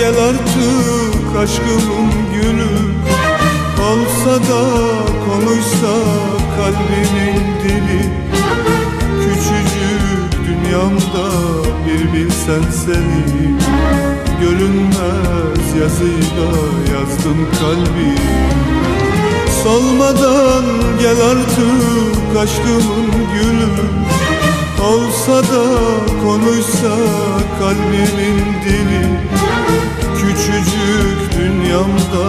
gel artık aşkımın gülü. Olsa da konuşsa kalbimin dili. Küçücük dünyamda bir bilsen seni. Görünmez yazıyla yazdım kalbi. Solmadan gel artık aşkımın gülü Olsa da konuşsa kalbimin dili. Küçücük dünyamda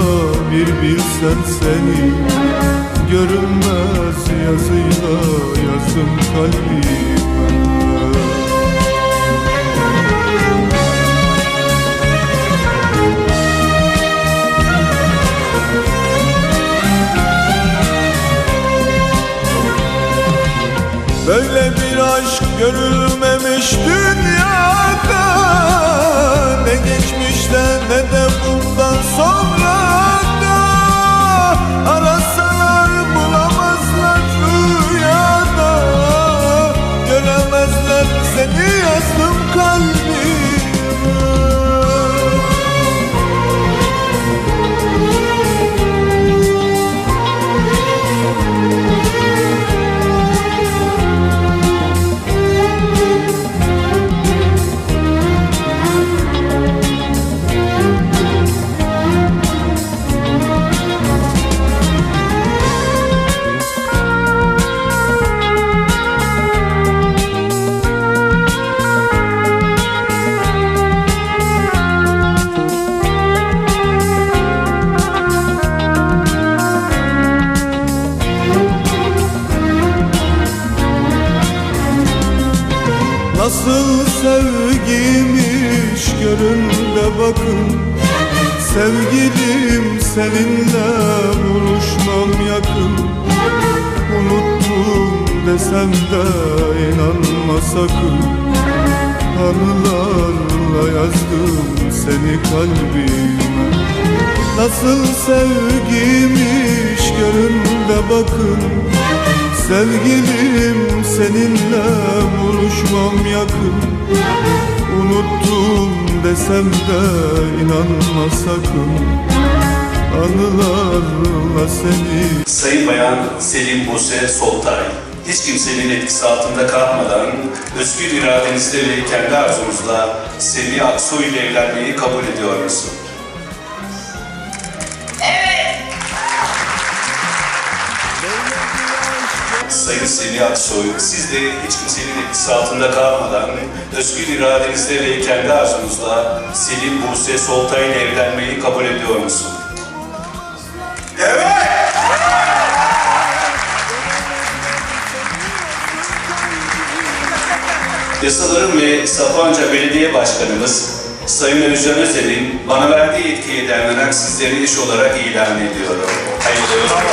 bir bilsen seni. Görünmez yazıyla yazdım kalbime Böyle bir aşk görülmemiş görün bakın. Sevgilim seninle buluşmam yakın. Unuttum desem de inanma sakın. Anılarla yazdım seni kalbime. Nasıl sevgiymiş görün bakın. Sevgilim seninle buluşmam yakın Unuttum desem de inanma sakın Anılarla seni Sayın Bayan Selim Buse Soltay, hiç kimsenin etkisi altında kalmadan özgür iradenizle ve kendi arzunuzla Semih Aksoy ile evlenmeyi kabul ediyor musun? Sayın Semih Aksoy, siz de hiç kimsenin etkisi altında kalmadan özgür iradenizle ve kendi arzunuzla Selim Buse Soltay ile evlenmeyi kabul ediyor musun? Yasaların ve Sapanca Belediye Başkanımız Sayın Özcan Özel'in bana verdiği yetkiye dayanarak sizleri iş olarak ilan ediyorum. Hayırlı olsun.